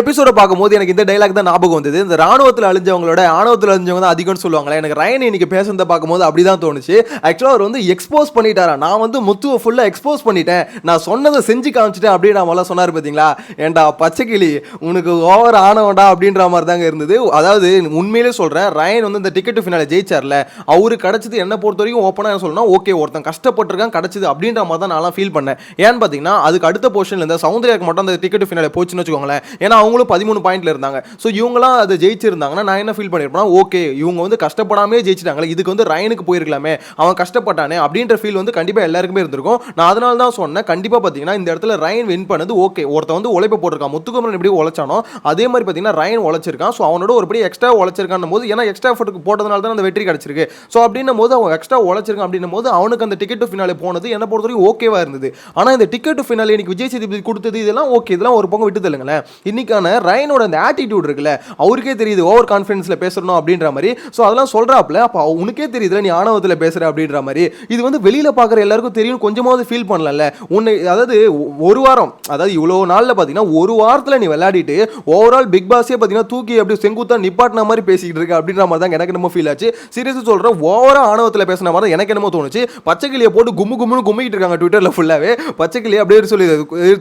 எபிசோட பார்க்கும்போது எனக்கு இந்த டைலாக் தான் ஞாபகம் வந்தது. இந்த ராணுவத்தில் அழிஞ்சவங்களோட ஆணவத்தில் அழிஞ்சவங்க தான் அதிகம்னு சொல்லுவாங்களே எனக்கு ரயன் இன்னைக்கு பேசுறத பார்க்கும்போது அப்படி தான் தோணுச்சு. ஆக்சுவலாக அவர் வந்து எக்ஸ்போஸ் பண்ணிட்டாரா? நான் வந்து முத்துவை ஃபுல்லாக எக்ஸ்போஸ் பண்ணிட்டேன். நான் சொன்னதை செஞ்சு காமிச்சிட்டேன் அப்படின்னு நான் சொன்னார் பார்த்தீங்களா ஏன்டா பச்சைக்கிளி உனக்கு ஓவர் ஆனவன்டா அப்படின்ற மாதிரி தாங்க இருந்தது. அதாவது உண்மையிலே சொல்கிறேன் ரயன் வந்து இந்த டிக்கெட் ஃபினால ஜெயிச்சார்ல. அவரு கிடைச்சது என்ன பொறுத்த வரைக்கும் ஓப்பனாக சொல்லணும் ஓகே ஒருத்தன் கஷ்டப்பட்டிருக்கான் கிடச்சிது அப்படின்ற மாதிரி தான் நான்லாம் ஃபீல் பண்ணேன். ஏன்னு பார்த்தீங்கன்னா அதுக்கு அடுத்த போர்ஷனில் இந்த சௌந்தர்யாக்கு மட்டும் அந்த டிக்கெட் ஃபினால போச்சுன்னு வச்சுக்கோங்களேன். ஏன்னா அவங்களும் பதிமூணு பாயிண்ட்ல இருந்தாங்க. ஸோ இவங்களாம் அதை ஜெயிச்சிருந்தாங்கன்னா நான் என்ன ஃபீல் பண்ணியிருப்பேன் ஓகே இவங்க வந்து கஷ்டப்படாமே ஜெயிச்சிட்டாங்களே இதுக்கு வந்து ரயனுக்கு போயிருக்கலாமே அவன் கஷ்டப்பட்டானே அப்படின்ற ஃபீல் வந்து கண்டிப்பாக எல்லாருக்குமே இருந்திருக்கும். நான் அதனால தான் சொன்னேன் கண்டிப்பாக பார்த்தீங்கன்னா இந்த இடத்துல ரயன் வின் பண்ணது ஓகே ஒருத்தன் வந்து உழைப்பு போட்டிருக்கான் முத்துக்குமரன் எப்படி உழைச்சானோ அதே மாதிரி பார்த்தீங்கன்னா ரயன் உழைச்சிருக்கான். ஸோ அவனோட ஒரு படி எக்ஸ்ட்ரா உழைச்சிருக்கான் போது ஏன்னா எக்ஸ்ட்ரா எஃபர்ட் போட்டதுனால தான் அந்த வெற்றி கிடச்சிருக்கு. ஸோ அப்படின்னும் போது அவன் எக்ஸ்ட்ரா உழைச்சிருக்கான் அப்படின்னும் போது அவனுக்கு அந்த டிக்கெட் ஃபினாலே போனது என்ன பொறுத்த வரைக்கும் ஓகேவாக இருந்தது. ஆனால் இந்த டிக்கெட் ஃபினாலே இன்னைக்கு விஜய் சேதுபதி கொடுத்தது இதெல்லாம் ஓகே இதெல்லாம் ஒரு பக்கம் விட்டு தள்ளுங்களேன் இன்னைக்கான ரயனோட அந்த ஆட்டிடியூட் இருக்குல்ல அவருக்கே தெரியுது ஓவர் கான்ஃபிடன்ஸில் பேசணும் அப்படின்ற மாதிரி. ஸோ அதெல்லாம் சொல்கிறாப்புல அப்போ உனக்கே தெரியுதுல நீ ஆணவத்தில் பேசுகிற அப்படின்ற மாதிரி. இது வந்து வெளியில் பார்க்குற எல்லாருக்கும் தெரியும் கொஞ்சமாவது ஃபீல் பண்ணலல்ல உன்னை அதாவது ஒரு வாரம் அதாவது இவ்வளோ நாளில் பார்த்தீங்கன்னா ஒரு வாரத்தில் நீ விளையாடிட்டு ஓவரால் பிக் பாஸே பார்த்தீங்கன்னா தூக்கி அப்படி செங்குத்தா நிப்பாட்டின மாதிரி பேசிக்கிட்டு இருக்க அப்படின்ற மாதிரி தான் எனக்கு என்னமோ ஃபீல் ஆச்சு. சீரியஸாக சொல்கிறேன் ஓவராக ஆணவத்தில் பேசின மாதிரி தான் எனக்கு என்னமோ தோணுச்சு. பச்சைக்கிளியை போட்டு கும்மு கும்முன்னு கும்மிக்கிட்டு இருக்காங்க ட்விட்டரில் ஃபுல்லாகவே பச்சைக்கிளி அப்படியே சொல்லி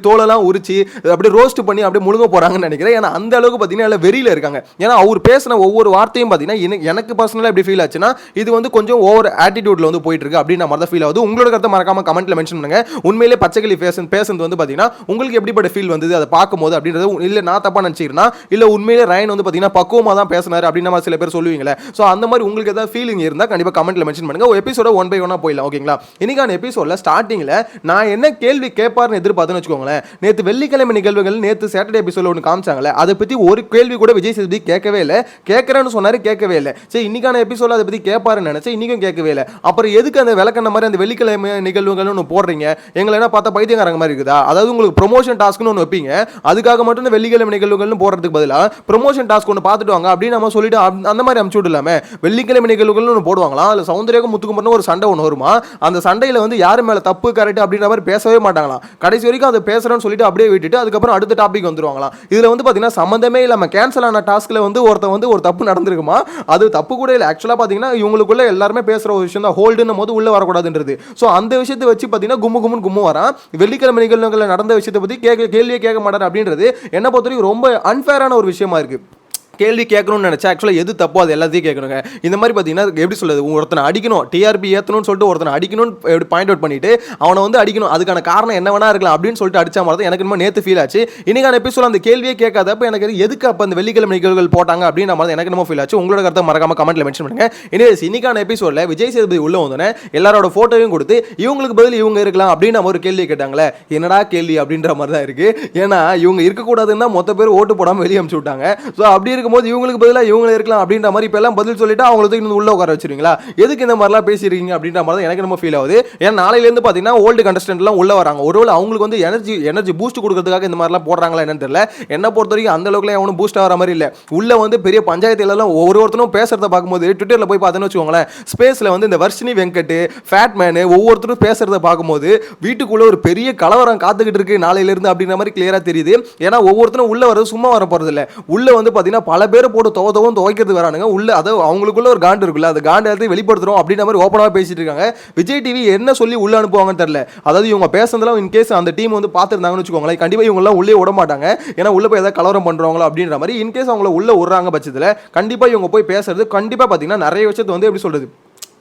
தோலெல்லாம் உரிச்சு அப்படியே ரோஸ்ட் பண்ணி அப்படியே முழுங்க இருக்காங்கன்னு நினைக்கிறேன். ஏன்னா அந்த அளவுக்கு பார்த்தீங்கன்னா எல்லாம் வெறியில் இருக்காங்க. ஏன்னா அவர் பேசின ஒவ்வொரு வார்த்தையும் பார்த்தீங்கன்னா எனக்கு- பர்சனலாக எப்படி ஃபீல் ஆச்சுன்னா இது வந்து கொஞ்சம் ஓவர் ஆட்டிடியூட்ல வந்து போயிட்டு இருக்கு அப்படின்ற மாதிரி ஃபீல் ஆகுது. உங்களோட கருத்தை மறக்காம கமெண்ட்ல மென்ஷன் பண்ணுங்க. உண்மையிலே பச்சைக்கிளி பேச பேசுறது வந்து பார்த்தீங்கன்னா உங்களுக்கு எப்படிப்பட்ட ஃபீல் வந்தது அதை பார்க்கும்போது அப்படின்றது இல்லை நான் தப்பா நினச்சிக்கிறேன்னா இல்லை உண்மையிலே ரயன் வந்து பார்த்தீங்கன்னா பக்குவமாக தான் பேசினார் அப்படின்ற மாதிரி சில பேர் சொல்லுவீங்களே. ஸோ அந்த மாதிரி உங்களுக்கு ஏதாவது ஃபீலிங் இருந்தால் கண்டிப்பாக கமெண்ட்ல மென்ஷன் பண்ணுங்க. ஒரு எபிசோட ஒன் பை ஒன்னாக போயிடலாம் ஓகேங்களா இன்னைக்கான எபிசோட ஸ்டார்டிங்கில் நான் என்ன கேள்வி கேட்பாருன்னு எதிர்பார்த்துன்னு வச்சுக்கோங்களேன். நேற்று வெள்ளிக்கிழமை நிகழ்வுகள் நேற்று சாட்டர்டே எபிசோட ஒன்று காமிச்சாங்களே அதை பற்றி ஒரு கேள்வி கூட விஜய் சேதுபதி கேட்கவே இல்லை. கேட்குறேன்னு சொன்னார் கேட்கவே இல்லை. சரி இன்னைக்கான எபிசோட அதை பற்றி கேட்பாருன்னு நினச்சேன் இன்றைக்கும் கேட்கவே இல்லை. அப்புறம் எதுக்கு அந்த விளக்கண்ண மாதிரி அந்த வெள்ளிக்கிழமை நிகழ்வுகள்னு ஒன்று போடுறீங்க? எங்களை என்ன பார்த்தா பைத்தியக்காரங்க மாதிரி இருக்குதா? அதாவது உங்களுக்கு ப்ரொமோஷன் டாஸ்க்னு ஒன்று வைப்பீங்க. அதுக்காக மட்டும் இந்த வெள்ளிக்கிழமை நிகழ்வுகள்னு போடுறதுக்கு பதிலாக ப்ரொமோஷன் டாஸ்க் ஒன்று பார்த்துட்டு வாங்க அப்படின்னு நம்ம சொல்லிட்டு அந்த- மாதிரி அமுச்சு விடலாமே? வெள்ளிக்கிழமை நிகழ்வுகள்னு ஒன்று போடுவாங்களா? அதில் சௌந்தர்யாக்கும் முத்துக்குமரனும் ஒரு சண்டை ஒன்று வருமா? அந்த சண்டையில் வந்து யார் மேலே தப்பு கரெக்ட் அப்படின்ற மாதிரி பேசவே மாட்டாங்களாம். கடைசி வரைக்கும் அதை பேசுகிறேன்னு சொல்லிட்டு அப்படியே விட்டுட்டு அதுக்கப்புறம் அடுத்த டாபிக் வந்துருவாங்களாம். இதில் வந்து பார்த்தீங்கன்னா சம்மந்தமே இல்லாமல் கேன்சல் ஆன டாஸ்க்கில் வந்து ஒருத்தன் வந்து ஒரு தப்பு நடந்திருக்குமா? அது தப்பு கூட இல்லை. ஆக்சுவலாக பார்த்தீங்கன்னா இவங்களுக்குள்ள எல்லாருமே பேசுகிற ஒரு விஷயம் தான் ஹோல்டுன்னும் போது உள்ளே வரக்கூடாதுன்றது. ஸோ அந்த விஷயத்தை வச்சு பார்த்தீங்கன்னா கும்மு கும்முன்னு கும்மு வரான். வெள்ளிக்கிழமை நிகழ்வுகளில் நடந்த விஷயத்தை பற்றி கேட்க கேள்வியே கேட்க மாட்டார் அப்படின்றது என்னை பொறுத்த வரைக்கும் ரொம்ப அன்ஃபேரான ஒரு விஷயமா இருக்குது கேள்வி கேட்கணும்னு நினச்சா ஆக்சுவலாக எது தப்போ அது எல்லாத்தையும் கேட்கணுங்க. இந்த மாதிரி பார்த்தீங்கன்னா எப்படி சொல்லுது ஒருத்தனை அடிக்கணும் டிஆர்பி ஏற்றணும்னு சொல்லிட்டு ஒருத்தனை அடிக்கணும்னு எப்படி பாயிண்ட் அவுட் பண்ணிட்டு அவனை வந்து அடிக்கணும் அதுக்கான காரணம் என்ன வேணா இருக்கலாம் அப்படின்னு சொல்லிட்டு அடிச்சா மாதிரி தான் எனக்கு இன்னும் நேற்று ஃபீல் ஆச்சு. இன்னைக்கான எபிசோட் அந்த கேள்வியே கேட்காதப்ப எனக்கு எதுக்கு அப்போ அந்த வெள்ளிக்கிழமை நிகழ்வுகள் போட்டாங்க அப்படின்ற மாதிரி எனக்கு என்னமோ ஃபீல் ஆச்சு. உங்களோட கருத்தை மறக்காம கமெண்ட்ல மென்ஷன் பண்ணுங்க. இனிவேஸ் இன்னைக்கான எபிசோட்ல விஜய் சேதுபதி உள்ள வந்தோடனே எல்லாரோட ஃபோட்டோவையும் கொடுத்து இவங்களுக்கு பதில் இவங்க இருக்கலாம் அப்படின்னு நம்ம ஒரு கேள்வி கேட்டாங்களே என்னடா கேள்வி அப்படின்ற மாதிரி தான் இருக்கு. ஏன்னா இவங்க இருக்கக்கூடாதுன்னு தான் மொத்த பேர் ஓட்டு போடாமல் வெளியே அனுப்பிச்சு விட்டாங்க. ஸோ அப்படி இருக்கும்போது இவங்களுக்கு பதிலாக இவங்களே இருக்கலாம் அப்படின்ற மாதிரி இப்போ எல்லாம் பதில் சொல்லிட்டு அவங்கள தூக்கி உள்ள உட்கார வச்சிருக்கீங்களா எதுக்கு இந்த மாதிரிலாம் பேசியிருக்கீங்க அப்படின்ற மாதிரி தான் எனக்கு நம்ம ஃபீல் ஆகுது. ஏன்னா நாளையிலேருந்து பார்த்தீங்கன்னா ஓல்டு கண்டஸ்டன்ட்லாம் உள்ள வராங்க. ஒருவேளை அவங்களுக்கு வந்து எனர்ஜி எனர்ஜி பூஸ்ட் கொடுக்கறதுக்காக இந்த மாதிரிலாம் போடுறாங்களா என்னன்னு தெரியல. என்ன பொறுத்த வரைக்கும் அந்த அளவுக்குலாம் எவனும் பூஸ்ட் ஆகிற மாதிரி இல்லை. உள்ள வந்து பெரிய பஞ்சாயத்துலலாம் ஒரு ஒருத்தரும் பேசுறத பார்க்கும்போது ட்விட்டரில் போய் பார்த்தோன்னு வச்சுக்கோங்களேன் ஸ்பேஸில் வந்து இந்த வர்ஷினி வெங்கட் ஃபேட் மேனு ஒவ்வொருத்தரும் பேசுறத பார்க்கும்போது வீட்டுக்குள்ளே ஒரு பெரிய கலவரம் காத்துக்கிட்டு இருக்கு நாளையிலேருந்து அப்படின்ற மாதிரி கிளியராக தெரியுது. ஏன்னா ஒவ்வொருத்தரும் உள்ள வர சும்மா வர போகிறது இல்லை உள்ள வந்து பார்த்தீங்கன்னா பல பல பேர் போட்டு துவ துவம் துவைக்கிறது வரானுங்க. உள்ள அது அவங்களுக்குள்ள ஒரு காண்டு இருக்குல்ல அந்த காண்டு எல்லாத்தையும் வெளிப்படுத்துறோம் அப்படின்ற மாதிரி ஓப்பனாக பேசிட்டு இருக்காங்க. விஜய் டிவி என்ன சொல்லி உள்ள அனுப்புவாங்கன்னு தெரியல. அதாவது இவங்க பேசுறதுலாம் இன் கேஸ் அந்த டீம் வந்து பார்த்துருந்தாங்கன்னு வச்சுக்கோங்களேன் கண்டிப்பாக இவங்கலாம் உள்ளே விட மாட்டாங்க. ஏன்னா உள்ள போய் ஏதாவது கலவரம் பண்றவங்களோ அப்படின்ற மாதிரி இன்கேஸ் அவங்கள உள்ள விடுறாங்க பட்சத்தில் கண்டிப்பாக இவங்க போய் பேசுறது கண்டிப்பாக பார்த்தீங்கன்னா நிறைய விஷயத்தை வந்து எப்படி சொல்கிறது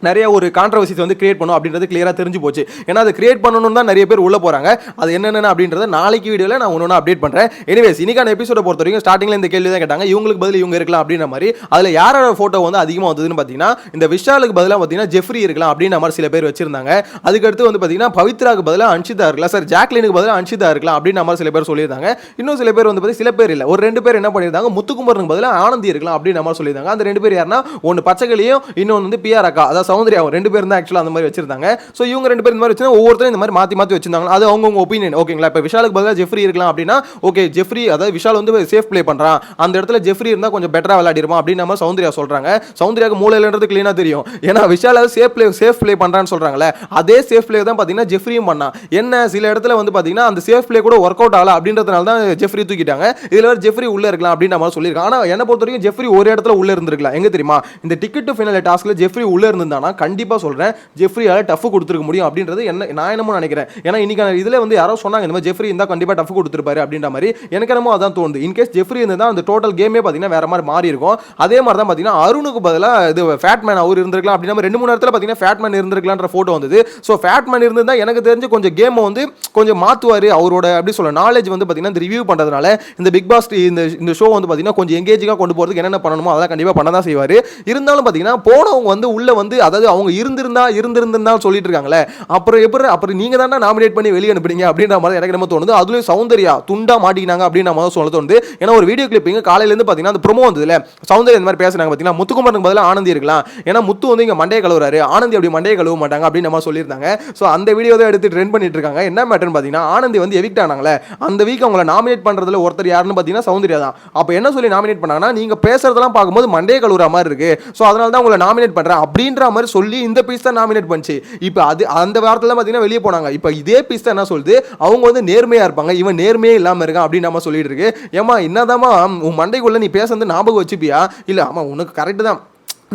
நிறைய ஒரு கான்ட்ரவர்சிஸ் வந்து கிரியேட் பண்ணும் அப்படின்றது கிளியராக தெரிஞ்சு போச்சு. ஏன்னா அதை கிரியேட் பண்ணணும் தான் நிறைய பேர் உள்ளே போகிறாங்க அது என்னென்ன அப்படின்றத நாளைக்கு வீடியோவில் நான் ஒன்று அப்டேட் பண்ணுறேன் எனிவேஸ் இன்னைக்கான எபிசோட பொறுத்த வரைக்கும் ஸ்டார்டிங்கில் இந்த கேள்வி தான் கேட்டாங்க. இவங்களுக்கு பதில் இவங்க இருக்கலாம் அப்படின்ற மாதிரி. அதில் யாரோட ஃபோட்டோ வந்து அதிகமாக வந்ததுன்னு பார்த்தீங்கன்னா இந்த விஷாலுக்கு பதிலாக பார்த்தீங்கன்னா ஜெஃப்ரி இருக்கலாம் அப்படின்ற மாதிரி சில பேர் வச்சிருந்தாங்க. அதுக்கடுத்து வந்து பார்த்தீங்கன்னா பவித்ராக்கு பதிலாக அன்ஷிதா இருக்கலாம். சார் ஜாக்லினுக்கு பதிலாக அன்ஷிதா இருக்கலாம் அப்படின்ற மாதிரி சில பேர் சொல்லியிருந்தாங்க. இன்னும் சில பேர் வந்து பார்த்தீங்கன்னா சில பேர் இல்லை. ஒரு ரெண்டு பேர் என்ன பண்ணியிருந்தாங்க முத்துக்குமரனுக்கு பதிலாக ஆனந்தி இருக்கலாம் அப்படின்ற மாதிரி சொல்லியிருந்தாங்க. அந்த ரெண்டு பேர் யாருன்னா ஒன்று பச்சைகளையும் இன்னொன்று வந்து பிஆர் அக்கா. அதாவது சௌந்தர்யாவும் ரெண்டு பேரும் தான் ஆக்சுவலாக அந்த மாதிரி வச்சிருந்தாங்க. ஸோ இவங்க ரெண்டு பேரும் இந்த மாதிரி வச்சிருந்தா ஒவ்வொருத்தரும் இந்த மாதிரி மாற்றி மாற்றி வச்சிருந்தாங்க அது அவங்கவுங்க ஒப்பீனியன் ஓகேங்களா இப்போ விஷாலுக்கு பதிலாக ஜெஃப்ரி இருக்கலாம் அப்படின்னா ஓகே ஜெஃப்ரி அதாவது விஷால் வந்து சேஃப் ப்ளே பண்ணுறான் அந்த இடத்துல ஜெஃப்ரி இருந்தால் கொஞ்சம் பெட்டராக விளையாடிருமா அப்படின்னு நம்ம சௌந்தர்யா சொல்கிறாங்க சௌந்தர்யாவுக்கு மூலையிலன்றது க்ளீனாக தெரியும். ஏன்னா Vishal safe play safe play பண்ணுறான்னு சொல்கிறாங்களே அதே சேஃப் ப்ளே தான் பார்த்தீங்கன்னா ஜெஃப்ரியும் பண்ணான். என்ன? சில இடத்துல வந்து பார்த்தீங்கன்னா அந்த சேஃப் ப்ளே கூட ஒர்க் அவுட் ஆகல அப்படின்றதுனால தான் ஜெஃப்ரி தூக்கிட்டாங்க. இதில் வேறு ஜெஃப்ரி உள்ளே இருக்கலாம் அப்படின்ற மாதிரி சொல்லியிருக்காங்க ஆனால் என்னை பொறுத்த வரைக்கும் ஜெஃப்ரி ஒரு இடத்துல உள்ளே இருந்திருக்கலாம். எங்கே தெரியுமா? இந்த டிக்கெட் டு ஃபைனல் டாஸ்க்ல ஜெஃப்ரி உள்ளே இருந்திருந்தானா கண்டிப்பாக சொல்கிறேன் ஜெஃப்ரியால் டஃப் கொடுத்துருக்க முடியும் அப்படின்றது என்ன நான் என்னமோ நினைக்கிறேன். ஏன்னா இன்னைக்கான இதில் வந்து யாரோ சொன்னாங்க இந்த மாதிரி ஜெஃப்ரி இருந்தால் கண்டிப்பாக டஃப் கொடுத்துருப்பாரு அப்படின்ற மாதிரி. எனக்கு என்னமோ அதான் தோணுது. இன்கேஸ் ஜெஃப்ரி இருந்தால் அந்த டோட்டல் கேமே பார்த்தீங்கன்னா வேற மாதிரி மாறி இருக்கும். அதே மாதிரி தான் பார்த்தீங்கன்னா அருணுக்கு பதிலாக இது ஃபேட்மேன் அவர் இருந்திருக்கலாம் அப்படின்னா நம்ம ரெண்டு மூணு இடத்துல பார்த்தீங்கன்னா ஃபேட்மேன் இருந்திருக்கலான்ற ஃபோட்டோ வந்தது. ஸோ ஃபேட்மேன் இருந்திருந்தா எனக்கு தெரிஞ்சு கொஞ்சம் கேமை வந்து கொஞ்சம் மாற்றுவார் அவரோட அப்படி சொல்ல நாலேஜ் வந்து பார்த்தீங்கன்னா இந்த ரிவ்யூ பண்ணுறதுனால இந்த பிக் பாஸ் இந்த இந்த ஷோ வந்து பார்த்தீங்கன்னா கொஞ்சம் எங்கேஜிங்காக கொண்டு போகிறதுக்கு என்னென்ன பண்ணணுமோ அதெல்லாம் கண்டிப்பாக பண்ண தான் செய்வார். இருந்தாலும் பார்த்தீங்கன்னா போனவங்க வந்து உள்ளே வந்து அதாவது அவங்க இருந்திருந்தா இருந்திருந்திருந்தா சொல்லிட்டு இருக்காங்களே அப்புறம் எப்படி அப்புறம் நீங்க தானே நாமினேட் பண்ணி வெளியே அனுப்புறீங்க அப்படின்ற மாதிரி எனக்கு நம்ம தோணுது. அதுலயும் சௌந்தர்யா துண்டா மாட்டிக்கினாங்க அப்படின்னு நம்ம சொல்ல தோணுது. ஏன்னா ஒரு வீடியோ கிளிப்பிங் காலையில இருந்து பார்த்தீங்கன்னா அந்த ப்ரோமோ வந்ததுல. சௌந்தர்யா இந்த மாதிரி பேசுறாங்க பார்த்தீங்கன்னா முத்துக்குமரனுக்கு பதிலாக ஆனந்தி இருக்கலாம். ஏன்னா முத்து வந்து இங்க மண்டையை கழுவுறாரு. ஆனந்தி அப்படி மண்டையை கழுவ மாட்டாங்க அப்படின்னு நம்ம சொல்லியிருந்தாங்க. ஸோ அந்த வீடியோ தான் எடுத்து ட்ரெண்ட் பண்ணிட்டு இருக்காங்க என்ன மேட்டர்னு பார்த்தீங்கன்னா ஆனந்தி வந்து எவிக்ட் ஆனாங்களே. அந்த வீக் அவங்கள நாமினேட் பண்றதுல ஒருத்தர் யாருன்னு பார்த்தீங்கன்னா சௌந்தர்யா தான். அப்போ என்ன சொல்லி நாமினேட் பண்ணாங்கன்னா நீங்க பேசுறதெல்லாம் பார்க்கும்போது மண்டையை கழுவுற மாதிரி இருக்கு. ஸோ அதனால தான் உங்களை நாமினேட் பண்றேன் அப்படின்ற மாதிரி சொல்லி இந்த பீஸ் தான் நாமினேட் பண்ணிச்சு. இப்போ அது அந்த வாரத்தில் பார்த்தீங்கன்னா வெளியே போனாங்க. இப்போ இதே பீஸ் தான் என்ன சொல்லுது? அவங்க வந்து நேர்மையாக இருப்பாங்க. இவன் நேர்மையே இல்லாமல் இருக்கான் அப்படின்னு நம்ம சொல்லிட்டு இருக்கு. ஏமா என்னதாம்மா உன் மண்டைக்குள்ளே நீ பேசுறது ஞாபகம் வச்சுப்பியா? இல்லை ஆமா உனக்கு கரெக்டு தான்.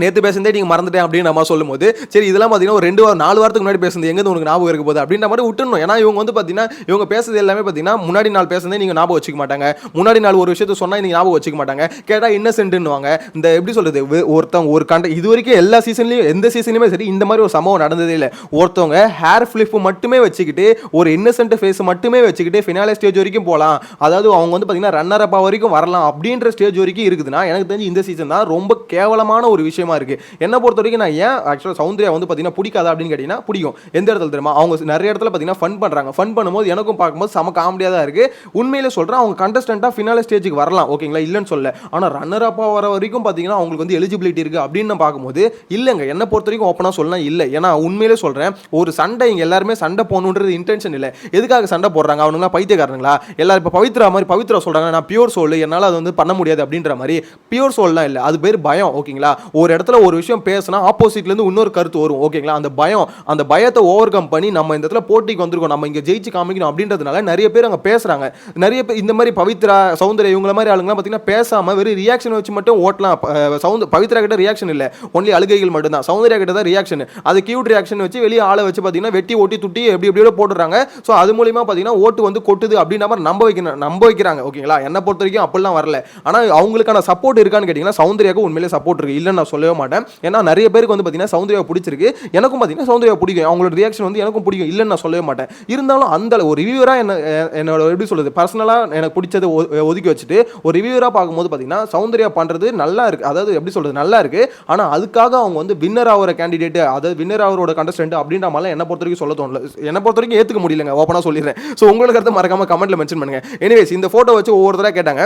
நேற்று பேசுனதே நீங்கள் மறந்துட்டேன் அப்படின்னு நம்ம சொல்லும்போது சரி இதெல்லாம் பார்த்தீங்கன்னா ஒரு ரெண்டு வாரம் நாலு வாரத்துக்கு முன்னாடி பேசுனது எங்கே உங்களுக்கு ஞாபகம் இருக்க போகுது? அப்படின்ற மாதிரி விட்டுணும் ஏன்னா இவங்க வந்து பார்த்தீங்கன்னா இவங்க பேசுறது எல்லாமே பார்த்தீங்கன்னா முன்னாடி நாள் பேசுனதே நீங்கள் ஞாபகம் வச்சுக்க மாட்டாங்க. முன்னாடி நாள் ஒரு விஷயத்த சொன்னால் நீங்கள் ஞாபகம் வச்சுக்க மாட்டாங்க. கேட்டால் இன்னசென்ட்னுவாங்க இந்த எப்படி சொல்கிறது ஒருத்தவங்க ஒரு கண்ட இது வரைக்கும் எல்லா சீசன்லையும் எந்த சீசன்லையுமே சரி இந்த மாதிரி ஒரு சம்பவம் நடந்ததே இல்லை. ஒருத்தவங்க ஹேர் ஃபிளிப் மட்டுமே வச்சுக்கிட்டு ஒரு இன்னசென்ட் ஃபேஸ் மட்டுமே வச்சுக்கிட்டு ஃபினாலே ஸ்டேஜ் வரைக்கும் போகலாம் அதாவது அவங்க வந்து பார்த்தீங்கன்னா ரன்னர் அப்பா வரைக்கும் வரலாம் அப்படின்ற ஸ்டேஜ் வரைக்கும் இருக்குதுன்னா எனக்கு தெரிஞ்சு இந்த சீசன் தான் ரொம்ப கேவலமான ஒரு விஷயம் இருக்கு. என்ன பொறுத்த வரைக்கும் நான் ஏன் ஆக்சுவலாக சௌந்தர்யா வந்து பார்த்தீங்கன்னா பிடிக்காதா அப்படின்னு கேட்டிங்கன்னா பிடிக்கும். எந்த இடத்துல தெரியுமா? அவங்க நிறைய இடத்துல பார்த்தீங்கன்னா ஃபன் பண்ணுறாங்க ஃபன் பண்ணும்போது எனக்கும் பார்க்கும்போது செம காமெடியாக தான் இருக்கு. உண்மையிலே சொல்கிறேன் அவங்க கண்டஸ்டண்ட்டாக ஃபினால ஸ்டேஜுக்கு வரலாம். ஓகேங்களா இல்லைன்னு சொல்ல ஆனால் ரன்னர் அப்பா வர வரைக்கும் பார்த்தீங்கன்னா அவங்களுக்கு வந்து எலிஜிபிலிட்டி இருக்குது அப்படின்னு பார்க்கும்போது இல்லைங்க. என்னை பொறுத்த வரைக்கும் ஓப்பனாக சொல்லலாம் இல்லை. ஏன்னா உண்மையிலே சொல்கிறேன் ஒரு சண்டை இங்கே எல்லாருமே சண்டை போகணுன்றது இன்டென்ஷன் இல்லை. எதுக்காக சண்டை போடுறாங்க? அவனுங்களாம் பைத்தியக்காரங்களா எல்லாரும் இப்போ பவித்ரா மாதிரி பவித்ரா சொல்கிறாங்க நான் பியூர் சோல் என்னால் அது வந்து பண்ண முடியாது அப்படின்ற மாதிரி பியூர் சோல்லாம் இல்லை. அது பேர் பயம் ஓகேங்களா ஒரு இடத்துல ஒரு விஷயம் பேசினா ஆப்போசிட்லேருந்து இன்னொரு கருத்து வரும் ஓகேங்களா அந்த பயம் அந்த பயத்தை ஓவர் கம் பண்ணி நம்ம இந்த இடத்துல போட்டிக்கு வந்திருக்கோம் நம்ம இங்கே ஜெயிச்சு காமிக்கணும் அப்படின்றதுனால நிறைய பேர் அங்கே பேசுகிறாங்க நிறைய பேர் இந்த மாதிரி பவித்ரா சௌந்தர்யா இவங்கள மாதிரி ஆளுங்கலாம் பார்த்தீங்கன்னா பேசாமல் வெறும் ரியாக்ஷன் வச்சு மட்டும் ஓட்டலாம். ப- பவித்ரா கிட்ட ரியாக்ஷன் இல்லை. ஒன்லி அழுகைகள் மட்டும்தான். சௌந்தர்யா கிட்ட தான் ரியாக்ஷன் அது கியூட் ரியாக்ஷன் வச்சு வெளியே ஆளை வச்சு பார்த்தீங்கன்னா வெட்டி ஓட்டி துட்டி எப்படி எப்படியோ போட்டுறாங்க ஸோ அது மூலியமாக பார்த்தீங்கன்னா ஓட்டு வந்து கொட்டுது அப்படின்ற மாதிரி நம்ப வைக்கணும் நம்ப வைக்கிறாங்க ஓகேங்களா என்னை பொறுத்த வரைக்கும் அப்படிலாம் வரல. ஆனால் அவங்களுக்கான சப்போர்ட் இருக்கான்னு கேட்டிங்கன்னா சௌந்தர்யாவுக்கு உண்மையிலே சப்போர்ட் இருக்குது இல்லைன்னு நான் சொல்லவே மாட்டேன். ஏன்னா நிறைய பேருக்கு வந்து பார்த்தீங்கன்னா சௌந்தர்யா பிடிச்சிருக்கு. எனக்கும் பார்த்தீங்கன்னா சௌந்தர்யா பிடிக்கும். அவங்களோட ரியாக்ஷன் வந்து எனக்கும் பிடிக்கும். இல்லைன்னு நான் சொல்லவே மாட்டேன். இருந்தாலும் அந்த ஒரு ரிவியூராக என்ன என்னோட எப்படி சொல்கிறது பர்சனலாக எனக்கு பிடிச்சதை ஒ- ஒதுக்கி வச்சுட்டு ஒரு ரிவியூராக பார்க்கும்போது பார்த்தீங்கன்னா சௌந்தர்யா பண்ணுறது நல்லா இருக்குது அதாவது எப்படி சொல்கிறது நல்லா இருக்குது ஆனால் அதுக்காக அவங்க வந்து வின்னர் ஆகிற கேண்டிடேட் அதாவது வின்னர் ஆகிறோட கண்டஸ்டன்ட் அப்படின்ற மாதிரிலாம் என்ன பொறுத்த வரைக்கும் சொல்ல தோணல. என்னை பொறுத்த வரைக்கும் ஏற்றுக்க முடியலங்க ஓப்பனாக சொல்லிடுறேன். ஸோ உங்களுக்கு கருத்து மறக்காம கமெண்ட்டில் மென்ஷன் பண்ணுங்கள் எனிவேஸ் இந்த ஃபோட்டோ வச்சு ஒவ்வொருத்தராக கேட்டாங்க.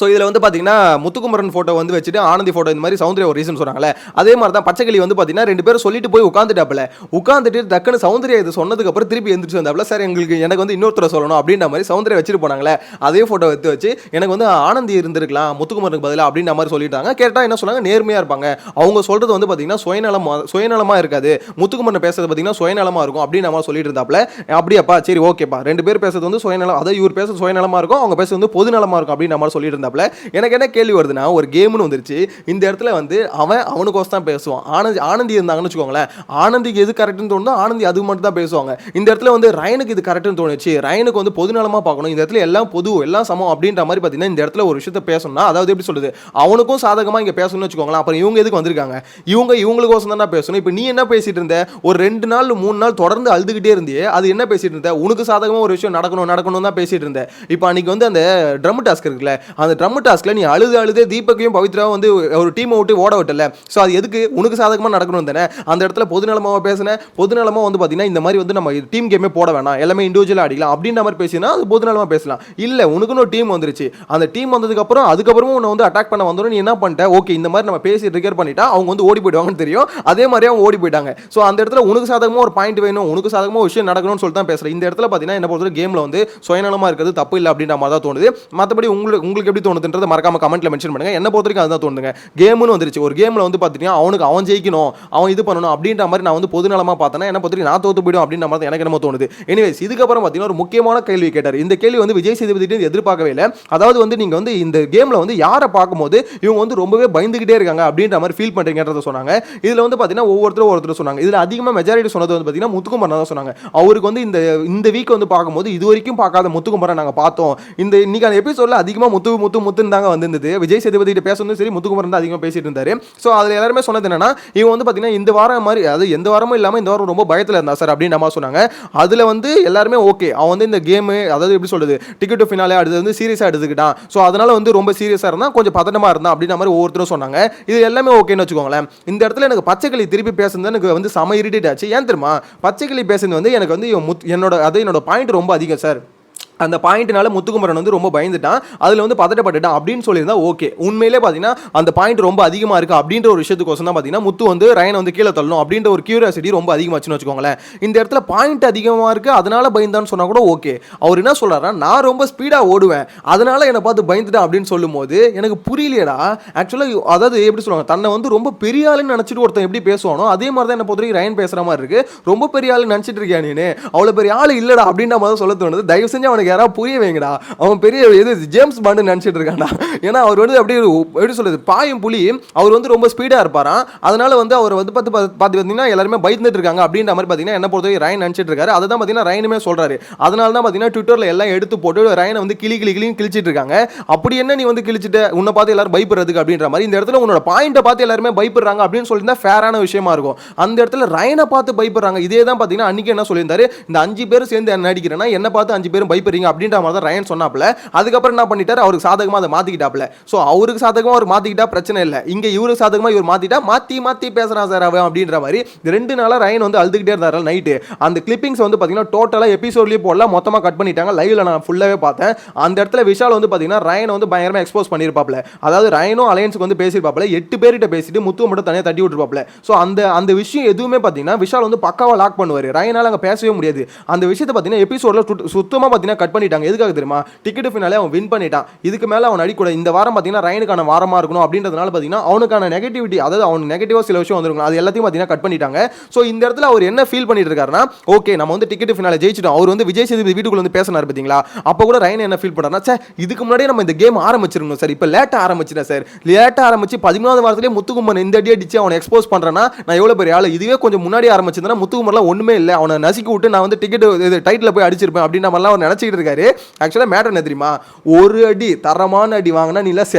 ஸோ இதில் வந்து பார்த்தீங்கன்னா முத்துக்குமரன் ஃபோட்டோ வந்து வச்சுட்டு ஆனந்தி ஃபோட்டோ இந்த மாதிரி சௌந்தர்யா ஒரு ரீசன் சொன்னாங்களே அதே மாதிரி தான் பச்சைக்கிளி வந்து பார்த்தீங்கன்னா ரெண்டு பேரும் சொல்லிட்டு போய் உட்காந்துட்டாப்புல உட்காந்துட்டு டக்குன்னு சௌந்தர்யா இது சொன்னதுக்கு அப்புறம் திருப்பி எந்திரிச்சு வந்தாப்புல சார் எங்களுக்கு எனக்கு வந்து இன்னொருத்தரை சொல்லணும் அப்படின்ற மாதிரி சௌந்தர்யா வச்சுட்டு போனாங்களே அதே ஃபோட்டோ எடுத்து வச்சு எனக்கு வந்து ஆனந்தி இருந்திருக்கலாம் முத்துக்குமரனுக்கு பதிலாக அப்படின்ற மாதிரி சொல்லிட்டாங்க. கேட்டால் என்ன சொன்னாங்க? நேர்மையாக இருப்பாங்க. அவங்க சொல்கிறது வந்து பார்த்தீங்கன்னா சுயநலமாக சுயநலமாக இருக்காது. முத்துக்குமரன் பேசுறது பார்த்தீங்கன்னா சுயநலமாக இருக்கும் அப்படின்னு மாதிரி சொல்லிட்டு இருந்தாப்புல. அப்படியாப்பா சரி ஓகேப்பா. ரெண்டு பேர் பேசுறது வந்து சுயநலம் அதாவது இவர் பேசுறது சுயநலமாக இருக்கும் அவங்க பேசுறது வந்து பொதுநலமாக இருக்கும் அப்படின்னு மாதிரி சொல்லிட்டு இருந்தாப்புல எனக்கு என்ன கேள்வி வருதுன்னா ஒரு கேம்னு வந்துருச்சு. இந்த இடத்துல வந்து அவன் அவனுக்கோசம் தான் பேசுவான். ஆனந்தி ஆனந்தி இருந்தாங்கன்னு வச்சுக்கோங்களேன். ஆனந்திக்கு எது கரெக்ட்னு தோணுதோ ஆனந்தி அது மட்டும் தான் பேசுவாங்க. இந்த இடத்துல வந்து ரயனுக்கு இது கரெக்ட்னு தோணுச்சு. ரயனுக்கு வந்து பொதுநலமாக பார்க்கணும். இந்த இடத்துல எல்லாம் பொது எல்லாம் சமம் அப்படின்ற மாதிரி பார்த்தீங்கன்னா இந்த இடத்துல ஒரு விஷயத்த பேசணும்னா அதாவது எப்படி சொல்றது? அவனுக்கும் சாதகமாக இங்கே பேசணும்னு வச்சுக்கோங்களேன். அப்புறம் இவங்க எதுக்கு வந்திருக்காங்க? இவங்க இவங்களுக்கோசம் தானே பேசணும். இப்போ நீ என்ன பேசிட்டு இருந்த? ஒரு ரெண்டு நாள் மூணு நாள் தொடர்ந்து அழுதுகிட்டே இருந்தியே அது என்ன பேசிட்டு இருந்த? உனக்கு சாதகமாக ஒரு விஷயம் நடக்கணும் நடக்கணும் தான் பேசிட்டு இருந்த. இப்போ அன்னைக்கு வந்து அந்த ட்ரம் டாஸ்க் இருக்குல்ல அந்த அந்த ட்ரம் டாஸ்கில் நீ அழுது அழுதே தீபக்கையும் பவித்ராவும் வந்து ஒரு டீமை விட்டு ஓட விட்டல. ஸோ அது எதுக்கு? உனக்கு சாதகமாக நடக்கணும் தானே? அந்த இடத்துல பொதுநலமாக பேசினேன் பொதுநலமாக வந்து பார்த்தீங்கன்னா இந்த மாதிரி வந்து நம்ம டீம் கேமே போட வேணாம். எல்லாமே இண்டிவிஜுவலாக அடிக்கலாம். அப்படின்ற மாதிரி பேசினா அது பொதுநலமாக பேசலாம். இல்லை உனக்குன்னு ஒரு டீம் வந்துருச்சு. அந்த டீம் வந்ததுக்கப்புறம் அதுக்கப்புறமும் உன்னை வந்து அட்டாக் பண்ண வந்தோம் நீ என்ன பண்ணிட்ட? ஓகே இந்த மாதிரி நம்ம பேசி ட்ரிகர் பண்ணிட்டா அவங்க வந்து ஓடி போயிடுவாங்கன்னு தெரியும். அதே மாதிரி அவங்க ஓடி போயிட்டாங்க. ஸோ அந்த இடத்துல உனக்கு சாதகமாக ஒரு பாயிண்ட் வேணும். உனக்கு சாதகமாக விஷயம் நடக்கணும்னு சொல்லிட்டு தான் பேசுகிறேன் இந்த இடத்துல பார்த்தீங்கன்னா என்ன பொறுத்தவரை கேமில் வந்து சுயநலமாக இருக்கிறது தப்பு இல்லை அப்படின்ற மாதிரி தான் தோணுது. மற்றபடி உங்களுக்கு உங்களுக்கு எப்படி தோணுதுன்றதை மறக்காம கமெண்ட்ல மென்ஷன் பண்ணுங்க. என்ன பொறுத்த வரைக்கும் அதுதான் தோணுங்க கேம்னு வந்துருச்சு. ஒரு கேமில் வந்து பார்த்தீங்கன்னா அவனுக்கு அவன் ஜெயிக்கணும் அவன் இது பண்ணணும் அப்படின்ற மாதிரி நான் வந்து பொதுநலமாக பார்த்தேன்னா என்ன பொறுத்த நான் தோத்து போயிடும் அப்படின்ற மாதிரி எனக்கு என்னமோ தோணுது. எனிவேஸ் இதுக்கப்புறம் பார்த்தீங்கன்னா ஒரு முக்கியமான கேள்வி கேட்டார். இந்த கேள்வி வந்து விஜய் சேதுபதி எதிர்பார்க்கவே இல்லை. அதாவது வந்து நீங்கள் வந்து இந்த கேமில் வந்து யாரை பார்க்கும்போது இவங்க வந்து ரொம்பவே பயந்துகிட்டே இருக்காங்க அப்படின்ற மாதிரி ஃபீல் பண்ணுறீங்கன்றத சொன்னாங்க. இதில் வந்து பார்த்தீங்கன்னா ஒவ்வொருத்தரும் ஒருத்தர் சொன்னாங்க. இதில் அதிகமாக மெஜாரிட்டி சொன்னது வந்து பார்த்தீங்கன்னா முத்துக்குமரன் தான் சொன்னாங்க. அவருக்கு வந்து இந்த இந்த வீக் வந்து பார்க்கும்போது இது வரைக்கும் பார்க்காத முத்துக்குமரன் நாங்கள் பார்த்தோம். இந்த இன்னைக்கு அந்த எபிசோடில் அதிகமாக முத்து முத்து முத்துன்னு தாங்க வந்திருந்தது. விஜய் சேதுபதி கிட்ட பேசணும் சரி முத்துக்குமரன் தான் அதிகமாக பேசிட்டு இருந்தாரு. ஸோ அதில் எல்லாருமே சொன்னது என்னன்னா இவன் வந்து பார்த்தீங்கன்னா இந்த வாரம் மாதிரி அது எந்த வாரமும் இல்லாமல் இந்த வாரம் ரொம்ப பயத்தில் இருந்தா சார் அப்படின்னு நம்ம சொன்னாங்க. அதில் வந்து எல்லாருமே ஓகே அவன் வந்து இந்த கேமு அதாவது எப்படி சொல்றது டிக்கெட் ஃபினாலே அடுத்து வந்து சீரியஸாக எடுத்துக்கிட்டான். ஸோ அதனால வந்து ரொம்ப சீரியஸாக இருந்தால் கொஞ்சம் பதட்டமாக இருந்தான் அப்படின்ற மாதிரி ஒவ்வொருத்தரும் சொன்னாங்க. இது எல்லாமே ஓகேன்னு வச்சுக்கோங்களேன். இந்த இடத்துல எனக்கு பச்சைக்கிளி திருப்பி பேசுனது எனக்கு வந்து செம இரிட்டேட் ஆச்சு. ஏன் தெரியுமா? பச்சைக்கிளி பேசுனது வந்து எனக்கு வந்து முத்- என்னோட அது என்னோட பாயிண்ட் ரொம்ப அதிகம் சார். அந்த பாயிண்ட்னால முத்துக்குமரன் வந்து ரொம்ப பயந்துட்டான். அதில் வந்து பதட்டப்பட்டுட்டான். அப்படின்னு சொல்லியிருந்தா ஓகே. உண்மையிலே பார்த்தீங்கன்னா அந்த பாயிண்ட் ரொம்ப அதிகமாக இருக்குது அப்படின்ற ஒரு விஷயத்துக்கோசம் தான் பார்த்தீங்கன்னா முத்து வந்து ரயனை வந்து கீழே தள்ளணும் அப்படின்ற ஒரு கியூரியாசிட்டி ரொம்ப அதிகமாச்சுன்னு வச்சுக்கோங்களேன். இந்த இடத்துல பாயிண்ட் அதிகமாக இருக்குது அதனால பயந்தான்னு சொன்னால் கூட ஓகே. அவர் என்ன சொல்கிறாருன்னா நான் ரொம்ப ஸ்பீடாக ஓடுவேன். அதனால என்னை பார்த்து பயந்துட்டேன் அப்படின்னு சொல்லும்போது எனக்கு புரியலையடா. ஆக்சுவலாக அதாவது எப்படி சொல்லுவாங்க தன்னை வந்து ரொம்ப பெரிய ஆளுன்னு நினச்சிட்டு ஒருத்தன் எப்படி பேசுவானோ அதே மாதிரி தான் என்னை பொறுத்த வரைக்கும் ரயன் பேசுகிற மாதிரி இருக்குது ரொம்ப பெரிய ஆளு நினச்சிட்டு இருக்கியா நீனு? அவ்வளோ பெரிய ஆள் இல்லைடா அப்படின்ற மாதிரி சொல்ல தோணுது. தயவு செஞ்சு அவனுக்கு யாராவது புரிய வைங்கடா. அவன் பெரிய எது ஜேம்ஸ் பாண்டு நினச்சிட்டு இருக்கான்டா. ஏன்னா அவர் வந்து அப்படியே எப்படி சொல்கிறது பாயும் புலி அவர் வந்து ரொம்ப ஸ்பீடாக இருப்பாராம் அதனால வந்து அவர் வந்து பார்த்து பார்த்து பார்த்து பார்த்தீங்கன்னா எல்லாருமே பயந்துட்டு இருக்காங்க. அப்படின்ற மாதிரி பார்த்தீங்கன்னா என்ன பொறுத்தவரை ரயன் நினச்சிட்டு இருக்காரு. அதை தான் பார்த்தீங்கன்னா ரயனுமே சொல்கிறாரு அதனால தான் பார்த்தீங்கன்னா ட்விட்டரில் எல்லாம் எடுத்து போட்டு ரயனை வந்து கிளி கிளி கிளியும் கிழிச்சிட்டு இருக்காங்க. அப்படி என்ன நீ வந்து கிழிச்சிட்ட? உன்னை பார்த்து எல்லாரும் பயப்படுறதுக்கு அப்படின்ற மாதிரி. இந்த இடத்துல உன்னோட பாயிண்ட்டை பார்த்து எல்லாருமே பயப்படுறாங்க அப்படின்னு சொல்லியிருந்தா ஃபேரான விஷயமா இருக்கும். அந்த இடத்துல ரயனை பார்த்து பயப்படுறாங்க. இதே தான் பார்த்தீங்கன்னா அன்றைக்கி என்ன சொல்லியிருந்தாரு? இந்த அஞ்சு பேரும் சேர்ந்து என்ன நடிக்கிறேன்னா என்ன பார்த்து அஞ்சு பேரும் பயப்படுறீங்க. அப்படின்ற மாதிரி தான் ரயன் சொன்னாப்ல அதுக்கப்புறம் என்ன பண்ணிட்டார்? அவருக்கு சாதகமாக அதை மாத்திக்கிட்டாப்ல ஸோ அவருக்கு சாதகமாக அவர் மாத்திக்கிட்டா பிரச்சனை இல்லை. இங்க இவருக்கு சாதகமாக இவர் மாற்றிட்டா மாத்தி மாத்தி பேசுறான் சார் அவன் அப்படின்ற மாதிரி ரெண்டு நாளா ரயன் வந்து அழுதுகிட்டே இருந்தார் நைட்டு அந்த கிளிப்பிங்ஸ் வந்து பார்த்தீங்கன்னா டோட்டலாக எபிசோட்லேயே போடலாம் மொத்தமாக கட் பண்ணிட்டாங்க. லைவில் நான் ஃபுல்லாகவே பார்த்தேன். அந்த இடத்துல விஷால் வந்து பார்த்தீங்கன்னா ரயனை வந்து பயங்கரமாக எக்ஸ்போஸ் பண்ணியிருப்பாப்ல அதாவது ரயனும் அலையன்ஸுக்கு வந்து பேசியிருப்பாப்ல எட்டு பேர்கிட்ட பேசிட்டு முத்து மட்டும் தனியாக தட்டி விட்டுருப்பாப்ல ஸோ அந்த அந்த விஷயம் எதுவுமே பார்த்தீங்கன்னா விஷால் வந்து பக்காவாக லாக் பண்ணுவார். ரயனால் அங்கே பேசவே முடியாது. அந்த விஷயத்தை பார்த்தீங்கன்னா எபிசோடில் சுத்தமாக பார்த்தீங்கன்னா கட் பண்ணிட்டாங்க. எதுக்காக தெரியுமா? டிக்கெட் ஃபினாலே அவன் வின் பண்ணிட்டான். இதுக்கு மேலே அவன் அடிக்கூட இந்த வாரம் பார்த்தீங்கன்னா ரயனுக்கான வாரமாக இருக்கணும் அப்படின்றதுனால பார்த்தீங்கன்னா அவனுக்கான நெகட்டிவிட்டி அதாவது அவன் நெகட்டிவாக சில விஷயம் வந்துருக்கும் அது எல்லாத்தையும் பார்த்தீங்கன்னா கட் பண்ணிட்டாங்க. ஸோ இந்த இடத்துல அவர் என்ன ஃபீல் பண்ணிட்டு இருக்காருன்னா ஓகே நம்ம வந்து டிக்கெட் ஃபினால ஜெயிச்சிட்டோம். அவர் வந்து விஜய் சேதுபதி வீட்டுக்குள்ள வந்து பேசினார் பார்த்தீங்களா அப்போ கூட ரயன் என்ன ஃபீல் பண்ணார்னா சார் இதுக்கு முன்னாடியே நம்ம இந்த கேம் ஆரம்பிச்சிருக்கணும் சார் இப்போ லேட்டாக ஆரம்பிச்சிட்டேன் சார் லேட்டாக ஆரம்பிச்சு பதிமூணாவது வாரத்திலே முத்துக்குமன் இந்த அடி அடிச்சு அவனை எக்ஸ்போஸ் பண்ணுறேன்னா நான் எவ்வளோ பெரிய ஆள்? இதுவே கொஞ்சம் முன்னாடி ஆரம்பிச்சிருந்தேன்னா முத்துக்குமரெலாம் ஒன்றுமே இல்லை. அவனை நசுக்கி விட்டு நான் வந்து டிக்கெட் இது டைட்டில் போய் அடிச்சிருப்பேன். அப்படின்ற மாதிரிலாம் அவர் சொல்லிட்டு இருக்காரு ஆக்சுவலாக மேட்டர் என்ன தெரியுமா? ஒரு அடி தரமான அடி வாங்கினா நீ எல்லாம்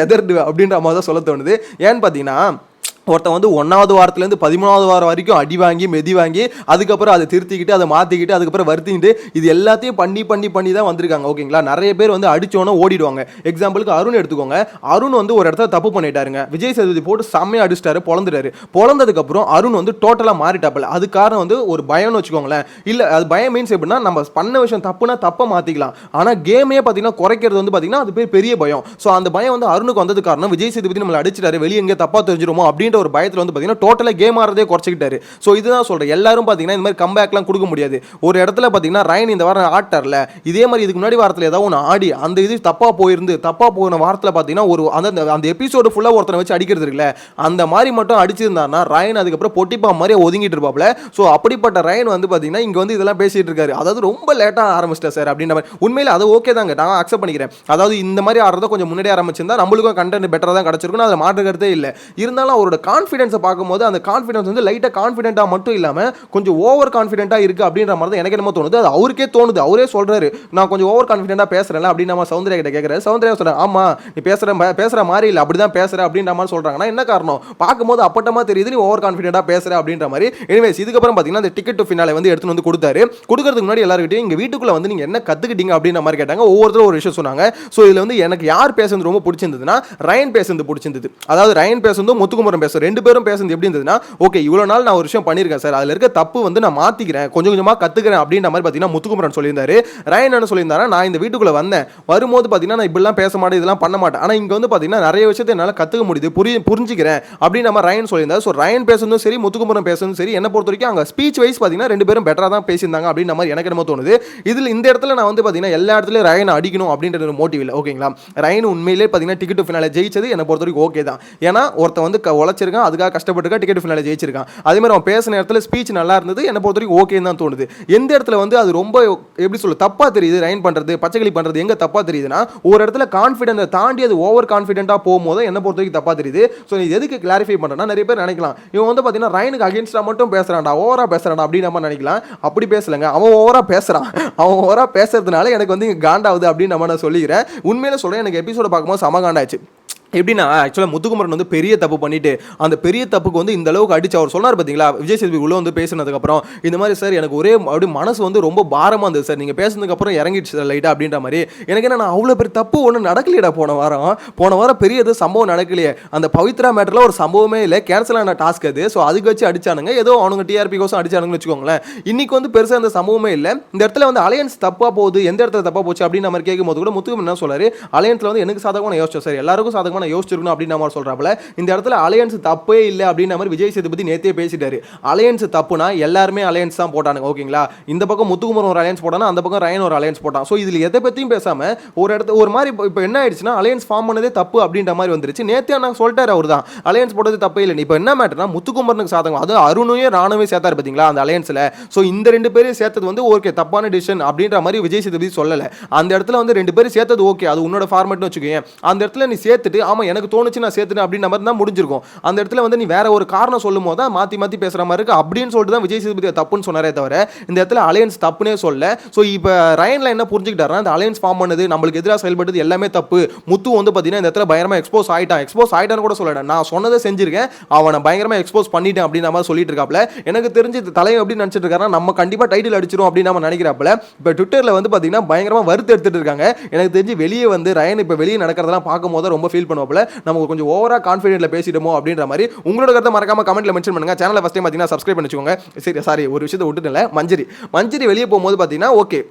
அப்படின்ற மாதிரி தான் சொல்ல தோணுது. ஏன்னு பார்த்தீங்கன்னா ஒருத்தன் வந்து ஒன்றாவது வாரத்துலேருந்து பதிமூணாவது வாரம் வரைக்கும் அடி வாங்கி மெதி வாங்கி அதுக்கப்புறம் அதை திருத்திக்கிட்டு அதை மாற்றிக்கிட்டு அதுக்கப்புறம் வருத்திக்கிட்டு இது எல்லாத்தையும் பண்ணி பண்ணி பண்ணி தான் வந்திருக்காங்க ஓகேங்களா? நிறைய பேர் வந்து அடித்தோன்னே ஓடிடுவாங்க. எக்ஸாம்பிளுக்கு அருண் எடுத்துக்கோங்க. அருண் வந்து ஒரு இடத்துல தப்பு பண்ணிட்டாருங்க. விஜய் சேதுபதி போட்டு செம்மையாக அடிச்சிட்டாரு பொழந்துட்டாரு. பொழந்ததுக்கப்புறம் அருண் வந்து டோட்டலாக மாறிட்டாப்பில். அது காரணம் வந்து ஒரு பயம்னு வச்சுக்கோங்களேன். இல்லை அது பயம் மீன்ஸ் எப்படின்னா நம்ம பண்ண விஷயம் தப்புனா தப்பை மாற்றிக்கலாம் ஆனால் கேமே பார்த்தீங்கன்னா குறைக்கிறது வந்து பார்த்தீங்கன்னா அது பேர் பெரிய பயம். ஸோ அந்த பயம் வந்து அருணுக்கு வந்தது காரணம் விஜய் சேதுபதி நம்மளை அடிச்சிட்டாரு வெளியே எங்கே தப்பாக தெரிஞ்சிருமோ அப்படின்ற ஒரு பயத்தில் வந்து பார்த்தீங்கன்னா டோட்டலாக கேம் ஆடுறதே குறைச்சிக்கிட்டாரு. ஸோ இதுதான் சொல்கிறேன் எல்லாரும் பார்த்தீங்கன்னா இந்த மாதிரி கம்பேக்லாம் கொடுக்க முடியாது. ஒரு இடத்துல பார்த்தீங்கன்னா ரயன் இந்த வாரம் ஆட்டார்ல இதே மாதிரி இதுக்கு முன்னாடி வாரத்தில் ஏதாவது ஒன்று ஆடி அந்த இது தப்பாக போயிருந்து தப்பாக போன வாரத்தில் பார்த்தீங்கன்னா ஒரு அந்த அந்த எபிசோடு ஃபுல்லாக ஒருத்தனை வச்சு அடிக்கிறது இருக்குல்ல அந்த மாதிரி மட்டும் அடிச்சிருந்தாருன்னா ரயன் அதுக்கப்புறம் பொட்டிப்பா மாதிரி ஒதுங்கிட்டு இருப்பாப்ல ஸோ அப்படிப்பட்ட ரயன் வந்து பார்த்தீங்கன்னா இங்கே வந்து இதெல்லாம் பேசிட்டு இருக்காரு. அதாவது ரொம்ப லேட்டாக ஆரம்பிச்சிட்டேன் சார் அப்படின்ற மாதிரி. உண்மையில் அது ஓகே தாங்க. நான் அக்செப்ட் பண்ணிக்கிறேன். அதாவது இந்த மாதிரி ஆடுறத கொஞ்சம் முன்னாடி ஆரம்பிச்சிருந்தா நம்மளுக்கும் கண்டென்ட் பெட்டராக தான் கிடச்சிருக்கும் அதில் மாற்று கருத்தே இல்லை. இருந்தாலும் அவரோட கான்ஃபிடன்ஸை பார்க்கும்போது அந்த கான்ஃபிடன்ஸ் வந்து லைட்டாக கான்ஃபிடென்ட்டாக மட்டும் இல்லாமல் கொஞ்சம் ஓவர் கான்ஃபிடென்ட்டாக இருக்குது அப்படின்ற மாதிரி தான் எனக்கு என்னமோ தோணுது. அது அவருக்கே தோணுது. அவரே சொல்கிறாரு நான் கொஞ்சம் ஓவர் கான்ஃபிடென்ட்டாக பேசுகிறேன் அப்படின்னு நம்ம சௌந்தர்யா கிட்ட கேட்குறேன் சௌந்தர்யா சொல்கிறேன் ஆமாம் நீ பேசுகிற பேசுகிற மாதிரி இல்லை. அப்படி தான் பேசுகிற அப்படின்ற மாதிரி சொல்கிறாங்கன்னா என்ன காரணம்? பார்க்கும்போது அப்பட்டமாக தெரியுது நீ ஓவர் கான்ஃபிடென்ட்டாக பேசுகிற அப்படின்ற மாதிரி. எனிவேஸ் இதுக்கப்புறம் பார்த்தீங்கன்னா அந்த டிக்கெட் டு ஃபினாலே வந்து எடுத்துன்னு வந்து கொடுத்தாரு. கொடுக்கறதுக்கு முன்னாடி எல்லாருக்கிட்டையும் இங்கே வீட்டுக்குள்ளே வந்து நீங்கள் என்ன கற்றுக்கிட்டீங்க அப்படின்ற மாதிரி கேட்டாங்க. ஒவ்வொருத்தரும் ஒரு விஷயம் சொன்னாங்க. ஸோ இதில் வந்து எனக்கு யார் பேசுறது ரொம்ப பிடிச்சிருந்ததுன்னா ரயன் பேசுறது பிடிச்சிருந்தது. அதாவது ரயன் பேசுறதும் முத்துக்குமரன் பேசுறது ரெண்டு பேரும் பேசுறது எப்படி இருந்ததுன்னா ஓகே இவ்வளோ நாள் நான் ஒரு விஷயம் பண்ணியிருக்கேன் சார். அதில் இருக்க தப்பு வந்து நான் மாற்றிக்கிறேன் கொஞ்சம் கொஞ்சமாக கற்றுக்கிறேன் அப்படின்ற மாதிரி பார்த்தீங்கன்னா முத்துக்குமரன் சொல்லியிருந்தாரு. ரயன் என்ன சொல்லியிருந்தாரா நான் இந்த வீட்டுக்குள்ளே வந்தேன். வரும்போது பார்த்தீங்கன்னா நான் இப்படிலாம் பேச மாட்டேன் இதெல்லாம் பண்ண மாட்டேன். ஆனால் இங்கே வந்து பார்த்தீங்கன்னா நிறைய விஷயத்தை என்னால் கற்றுக்க முடியுது. புரிய புரிஞ்சுக்கிறேன். அப்படின்னு நம்ம ரயன் சொல்லியிருந்தாரு. ஸோ ரயன் பேசுறதும் சரி முத்துக்குமரன் பேசுறதும் சரி என்ன பொறுத்த வரைக்கும் அங்கே ஸ்பீச் வைஸ் பார்த்தீங்கன்னா ரெண்டு பேரும் பெட்டராக தான் பேசியிருந்தாங்க அப்படின்ற மாதிரி எனக்கு என்னமோ தோணுது. இதில் இந்த இடத்துல நான் வந்து பார்த்தீங்கன்னா எல்லா இடத்துலையும் ரயனை அடிக்கணும் அப்படின்ற ஒரு மோட்டிவ் இல்லை. ஓகேங்களா ரயன் உண்மையிலே பார்த்தீங்கன்னா டிக்கெட் ஃபினால ஜெயிச்சது என்னை பொறுத்த வரைக்கும் ஓகே தான். ஏன்னா ஒருத்தன் வந்து க- படிச்சிருக்கான் அதுக்காக கஷ்டப்பட்டுருக்கா டிக்கெட் ஃபினால ஜெயிச்சிருக்கான். அதே மாதிரி அவன் பேசின இடத்துல ஸ்பீச் நல்லா இருந்தது என்னை பொறுத்த வரைக்கும் ஓகேன்னு தான் தோணுது. எந்த இடத்துல வந்து அது ரொம்ப எப்படி சொல்ல தப்பாக தெரியுது ரைன் பண்ணுறது பச்சைக்கிளி பண்ணுறது எங்கே தப்பாக தெரியுதுன்னா ஒரு இடத்துல கான்ஃபிடென்ட்டை தாண்டி அது ஓவர் கான்ஃபிடென்ட்டாக போகும்போது என்னை பொறுத்த வரைக்கும் தப்பாக தெரியுது. ஸோ இது எதுக்கு கிளாரிஃபை பண்றேன்னா நிறைய பேர் நினைக்கலாம். இவன் வந்து பார்த்தீங்கன்னா ரைனுக்கு அகேன்ஸ்டாக மட்டும் பேசுறான்டா ஓவரா பேசுகிறான்டா அப்படின்னு நம்ம நினைக்கலாம். அப்படி பேசலைங்க. அவன் ஓவராக பேசுகிறான் அவன் ஓவராக பேசுறதுனால எனக்கு வந்து இங்கே காண்டாவது அப்படின்னு நம்ம நான் சொல்லிக்கிறேன். உண்மையில சொல்கிறேன் எனக்கு எபிசோட பார்க்கும்போது சம காண்டாச்சு. எப்படின்னா ஆக்சுவலாக முத்துக்குமரன் வந்து பெரிய தப்பு பண்ணிட்டு அந்த பெரிய தப்புக்கு வந்து இந்த அளவுக்கு அடிச்சு அவர் சொன்னார் பார்த்தீங்களா விஜய் சேதுபதி உள்ளே வந்து பேசினதுக்கப்புறம் இந்த மாதிரி சார் எனக்கு ஒரே அப்படி மனசு வந்து ரொம்ப பாரமாக இருந்தது சார். நீங்கள் பேசினதுக்கப்புறம் இறங்கிடுச்சு சார் லைட்டாக அப்படின்ற மாதிரி. எனக்கு என்ன நான் அவ்வளோ பெரிய தப்பு ஒன்றும் நடக்கலையடா போன வாரம். போன வாரம் பெரிய எதுவும் சம்பவம் நடக்கலையே. அந்த பவித்ரா மேட்டரில் ஒரு சம்பவமே இல்லை. கேன்சல் ஆன டாஸ்க் அது. ஸோ அதுக்கு வச்சு அடிச்சானுங்க. ஏதோ அவனுங்க டிஆர்பி கோசம் அடிச்சானுங்கன்னு வச்சுக்கோங்களேன். இன்றைக்கி வந்து பெருசாக அந்த சம்பவமே இல்லை. இந்த இடத்துல வந்து அலையன்ஸ் தப்பாக போகுது எந்த இடத்துல தப்பாக போச்சு அப்படின்னு நம்ம கேட்கும்போது கூட முத்துக்குமரன் என்ன சொல்கிறார் அலையன்ஸில் வந்து எனக்கு சாதகமாக நான் யோசிச்சேன் சார். எல்லாருக்கும் சாதகமாக நான் யோசிச்சிருக்கணும் அப்படின்னு நம்ம சொல்கிறாப்புல இந்த இடத்துல அலையன்ஸ் தப்பே இல்லை அப்படின்ற மாதிரி விஜய் சேதுபதி நேத்தே பேசிட்டாரு. அலையன்ஸ் தப்புனா எல்லாருமே அலையன்ஸ் தான் போட்டானுங்க ஓகேங்களா? இந்த பக்கம் முத்துக்குமர் ஒரு அலையன்ஸ் போட்டானா அந்த பக்கம் ரயன் ஒரு அலையன்ஸ் போட்டான். ஸோ இதில் எதை பற்றியும் பேசாமல் ஒரு இடத்துல ஒரு மாதிரி இப்போ- என்ன ஆயிடுச்சுன்னா அலையன்ஸ் ஃபார்ம் பண்ணதே தப்பு அப்படின்ற மாதிரி வந்துருச்சு. நேத்தே நான் சொல்லிட்டாரு அவர் தான். அலையன்ஸ் போட்டது தப்பே இல்லை. இப்போ என்ன மேட்டர்னா முத்துக்குமரனுக்கு சாதகம். அது அருணையும் ராணுவே சேர்த்தாரு பார்த்தீங்களா அந்த அலையன்ஸில் ஸோ இந்த ரெண்டு பேரையும் சேர்த்தது வந்து ஓகே தப்பான டிசிஷன் அப்படின்ற மாதிரி விஜய் சேதுபதி சொல்லலை. அந்த இடத்துல வந்து ரெண்டு பேரும் சேர்த்தது ஓகே அது உன்னோட ஃபார்மேட்னு வச்சுக்கோங்க அந்த இடத்துல நீ சேர்த்துட்டு ஆமாம் எனக்கு தோணுச்சு நான் சேர்த்துட்டேன் அப்படின்ற மாதிரி தான் முடிஞ்சிருக்கும். அந்த இடத்துல வந்து நீ வேற ஒரு காரணம் சொல்லும் போது தான் மாற்றி மாற்றி பேசுகிற மாதிரி இருக்கு. அப்படின்னு சொல்லிட்டு தான் விஜய் சேதுபதி தப்புன்னு சொன்னாரே தவிர இந்த இடத்துல அலையன்ஸ் தப்புனே சொல்ல ஸோ இப்போ ரயனில் என்ன புரிஞ்சுக்கிட்டாருன்னா இந்த அலையன்ஸ் ஃபார்ம் பண்ணது நம்மளுக்கு எதிராக செயல்பட்டது எல்லாமே தப்பு. முத்து வந்து பார்த்தீங்கன்னா இந்த இடத்துல பயங்கரமாக எக்ஸ்போஸ் ஆகிட்டான் எக்ஸ்போஸ் ஆயிட்டான்னு கூட சொல்லல. நான் சொன்னதை செஞ்சிருக்கேன். அவனை பயங்கரமாக எக்ஸ்போஸ் பண்ணிட்டேன் அப்படின்ற மாதிரி சொல்லிட்டு இருக்காப்ல. எனக்கு தெரிஞ்சு தலைவன் எப்படி நினச்சிட்டு இருக்காருன்னா நம்ம கண்டிப்பாக டைட்டில் அடிச்சிரும் அப்படின்னு நம்ம நினைக்கிறாப்புல இப்போ ட்விட்டரில் வந்து பார்த்தீங்கன்னா பயங்கரமாக வருத்து எடுத்துட்டு இருக்காங்க. எனக்கு தெரிஞ்சு வெளியே வந்து ரயன் இப்போ வெளியே நடக்கிறதெல்லாம் பார்க்கும்போது தான் ரொம்ப ஃபீல் பண்ணுவோம்ல நம்ம கொஞ்சம் ஓவராக கான்ஃபிடென்ட்ல பேசிடுமோ அப்படின்ற மாதிரி உங்களோட கருத்தை மறக்காம கமெண்ட்ல மென்ஷன் பண்ணுங்க. சேனலை ஃபஸ்ட் டைம் பார்த்தீங்கன்னா சப்ஸ்கிரைப் பண்ணிச்சுக்கோங்க. சரி சாரி ஒரு விஷயத்தை விட்டுட்டல மஞ்சரி. மஞ்சரி வெளியே போகும்போது பார்த்தீங்கன்னா ஓகே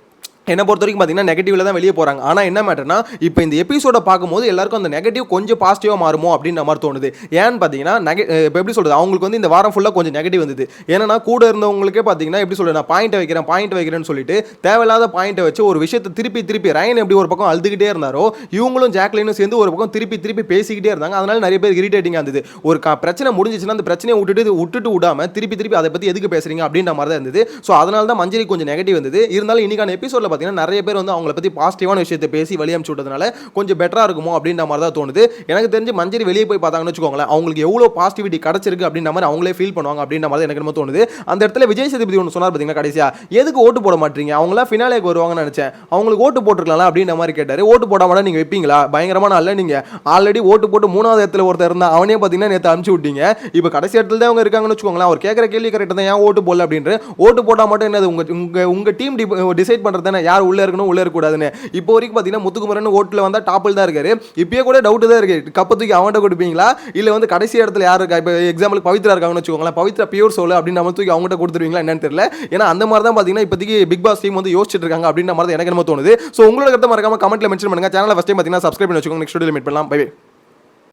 என்னை பொறுத்த வரைக்கும் பார்த்தீங்கன்னா நெகட்டிவ்ல தான் வெளியே போகிறாங்க ஆனால் என்ன மேட்டர்னா இப்போ இந்த எபிசோட பார்க்கும்போது எல்லாருக்கும் அந்த நெகட்டிவ் கொஞ்சம் பாசிட்டிவாக மாறுமோ அப்படின்ற மாதிரி தோணுது. ஏன்னு பார்த்தீங்கன்னா நெக இப்போ எப்படி சொல்கிறது அவங்களுக்கு வந்து இந்த வாரம் ஃபுல்லாக கொஞ்சம் நெகட்டிவ் வந்தது. ஏன்னா கூட இருந்தவங்களுக்கே பார்த்தீங்கன்னா எப்படி சொல்கிறது நான் பாயிண்ட் வைக்கிறேன் பாயிண்ட் வைக்கிறேன்னு சொல்லிட்டு தேவையில்லாத பாயிண்ட்டை வச்சு ஒரு விஷயத்தை திருப்பி திருப்பி ரயன் எப்படி ஒரு பக்கம் அழுதுகிட்டே இருந்தாரோ இவங்களும் ஜாக்லினும் சேர்ந்து ஒரு பக்கம் திருப்பி திருப்பி பேசிக்கிட்டே இருந்தாங்க. அதனால நிறைய பேர் இரிட்டேட்டிங்காக இருந்தது. ஒரு க- பிரச்சனை முடிஞ்சிச்சுன்னா அந்த பிரச்சனையை விட்டுட்டு விட்டுட்டு விடாம திருப்பி திருப்பி அதை பற்றி எதுக்கு பேசுறீங்க அப்படின்ற மாதிரி தான் இருந்தது. ஸோ அதனால தான் மஞ்சரி கொஞ்சம் நெகட்டிவ் வந்தது. இருந்தாலும் இன்னைக்கான எபிசோட்ல பார்த்தீங்கன்னா நிறைய பேர் வந்து அவங்கள பற்றி பாசிட்டிவான விஷயத்தை பேசி வெளியே அனுப்பிச்சு விட்டதுனால கொஞ்சம் பெட்டராக இருக்குமோ அப்படின்ற மாதிரி தான் தோணுது. எனக்கு தெரிஞ்சு மஞ்சரி வெளியே போய் பார்த்தாங்கன்னு வச்சுக்கோங்களேன் அவங்களுக்கு எவ்வளோ பாசிட்டிவிட்டி கிடச்சிருக்கு அப்படின்ற மாதிரி அவங்களே ஃபீல் பண்ணுவாங்க அப்படின்ற மாதிரி தான் எனக்கு என்ன தோணுது. அந்த இடத்துல விஜய் சேதுபதி ஒன்று சொன்னார் பார்த்தீங்கன்னா கடைசியாக எதுக்கு ஓட்டு போட மாட்டீங்க? அவங்களாம் ஃபினாலேக்கு வருவாங்கன்னு நினச்சேன். அவங்களுக்கு ஓட்டு போட்டுருக்கலாம் அப்படின்ற மாதிரி கேட்டார். ஓட்டு போடாமல் நீங்கள் வைப்பீங்களா? பயங்கரமான அல்ல நீங்கள் ஆல்ரெடி ஓட்டு போட்டு மூணாவது இடத்துல ஒருத்தர் இருந்தால் அவனே பார்த்தீங்கன்னா நேற்று அனுப்பிச்சு விட்டீங்க. இப்போ கடைசி இடத்துல தான் அவங்க இருக்காங்கன்னு வச்சுக்கோங்களேன். அவர் கேட்குற கேள்வி கரெக்டாக தான். ஏன் ஓட்டு போடல அப்படின்ற? ஓட்டு போட்டால் மட்டும் என்னது? உங்கள் உங்கள் உங்கள் டீம் டிசைட் பண்ணுறது தானே யார் உள்ளே இருக்கணும் உள்ளே இருக்கக்கூடாதுன்னு. இப்போ வரைக்கும் பார்த்தீங்கன்னா முத்துக்குமரன் ஓட்டில் வந்தால் டாப்பில் தான் இருக்காரு. இப்பயே கூட டவுட் தான் இருக்கு. கப்பை தூக்கி அவன்கிட்ட கொடுப்பீங்களா? இல்லை வந்து கடைசி இடத்துல யார் இருக்கா? இப்போ எக்ஸாம்பிள் பவித்ரா இருக்காங்கன்னு வச்சுக்கோங்களேன். பவித்ரா பியூர் சோல் அப்படின்னு நம்ம தூக்கி அவங்ககிட்ட கொடுத்துருவீங்களா என்னன்னு தெரியல. ஏன்னா அந்த மாதிரி தான் பார்த்தீங்கன்னா இப்போதைக்கு பிக் பாஸ் டீம் வந்து யோசிச்சுட்டு இருக்காங்க அப்படின்ற மாதிரி தான் எனக்கு என்ன தோணுது. ஸோ உங்களோட கருத்தை மறக்காம கமெண்ட்ல மென்ஷன் பண்ணுங்க. சேனலை ஃபஸ்ட் டைம் பார்த்தீங்கன்னா சப்ஸ்கிரைப் பண்ணி வச்சுக்கோங்க. நெக்ஸ்ட் வீடியோ மீட் பண்ணலாம். பை